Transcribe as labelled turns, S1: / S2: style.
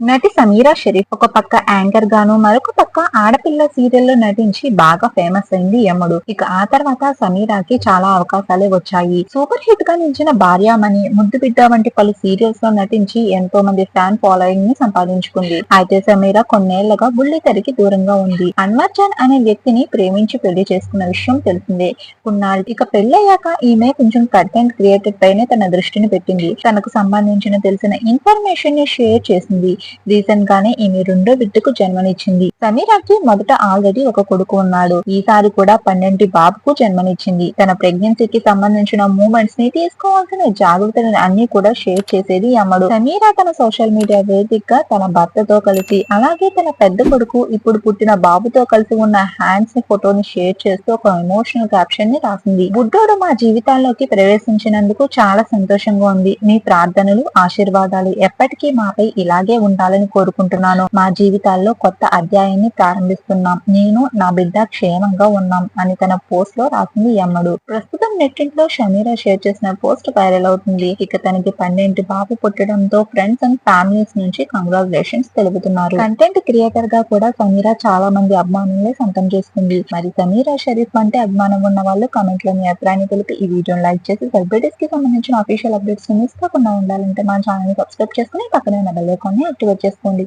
S1: నటి సమీరా షరీఫ్ ఒక పక్క యాంకర్ గాను మరొక పక్క ఆడపిల్ల సీరియల్లో నటించి బాగా ఫేమస్ అయింది యముడు. ఇక ఆ తర్వాత సమీరాకి చాలా అవకాశాలే వచ్చాయి. సూపర్ హిట్గా నిలిచిన భార్యామణి ముద్దు బిడ్డ వంటి పలు సీరియల్స్లో నటించి ఎంతో మంది ఫ్యాన్ ఫాలోయింగ్ని సంపాదించుకుంది. అయితే సమీరా కొన్నేళ్ళుగా బుల్లితెరకి దూరంగా ఉంది. అన్వర్ జాన్ అనే వ్యక్తిని ప్రేమించి పెళ్ళి చేసుకున్న విషయం తెలిసిందే. కొన్నాళ్ళు ఇక పెళ్ళయ్యాక ఈమె కొంచెం కంటెంట్ క్రియేటర్ పైనే తన దృష్టిని పెట్టింది. తనకు సంబంధించిన తెలిసిన ఇన్ఫర్మేషన్ని షేర్ చేసింది. రీసెంట్ గానే ఈమె రెండో బిడ్డకు జన్మనిచ్చింది. సమీరాకి మొదట ఆల్రెడీ ఒక కొడుకు ఉన్నాడు. ఈసారి కూడా పన్నెండు బాబుకు జన్మనిచ్చింది. తన ప్రెగ్నెన్సీకి సంబంధించిన మూమెంట్స్ని తీసుకోవాల్సిన జాగ్రత్తలను అన్ని కూడా షేర్ చేసేది అమ్మడు. సమీరా తన సోషల్ మీడియా వేదికగా తన భర్తతో కలిసి అలాగే తన పెద్ద కొడుకు ఇప్పుడు పుట్టిన బాబుతో కలిసి ఉన్న హ్యాండ్స్ని ఫోటోని షేర్ చేస్తూ ఒక ఎమోషనల్ క్యాప్షన్ని రాసింది. బుడ్డోడు మా జీవితాల్లోకి ప్రవేశించినందుకు చాలా సంతోషంగా ఉంది. మీ ప్రార్థనలు ఆశీర్వాదాలు ఎప్పటికీ మాపై ఇలాగే ఉండాలని కోరుకుంటున్నాను. మా జీవితాల్లో కొత్త అధ్యాయాన్ని ప్రారంభిస్తున్నాం. నేను నా బిడ్డ క్షేమంగా ఉన్నాం అని తన పోస్ట్లో రాసింది ఎమ్మడు ప్రస్తుతం నెట్టింట్లో షమీరా షేర్ చేసిన పోస్ట్ వైరల్ అవుతుంది. ఇక తనకి పన్నెండు బాబు పుట్టడంతో ఫ్రెండ్స్ అండ్ ఫ్యామిలీస్ నుంచి కంగ్రాచులేషన్స్ తెలుపుతున్నారు. కంటెంట్ క్రియేటర్గా కూడా సమీరా చాలా మంది అభిమానులే సొంతం చేసుకుంది. మరి సమీరా షరీఫ్ అంటే అభిమానం ఉన్న వాళ్ళు కామెంట్లో మీ అభిప్రాయాన్ని తెలిపి ఈ వీడియోని లైక్ చేసి సెలబ్రిటీస్కి సంబంధించిన అఫీషియల్ అప్డేట్స్ మిస్ కాకుండా ఉండాలంటే మా ఛానల్ని సబ్స్క్రైబ్ చేసుకుని పక్కనే బెల్ ఐకాన్ని వచ్చేసుకోండి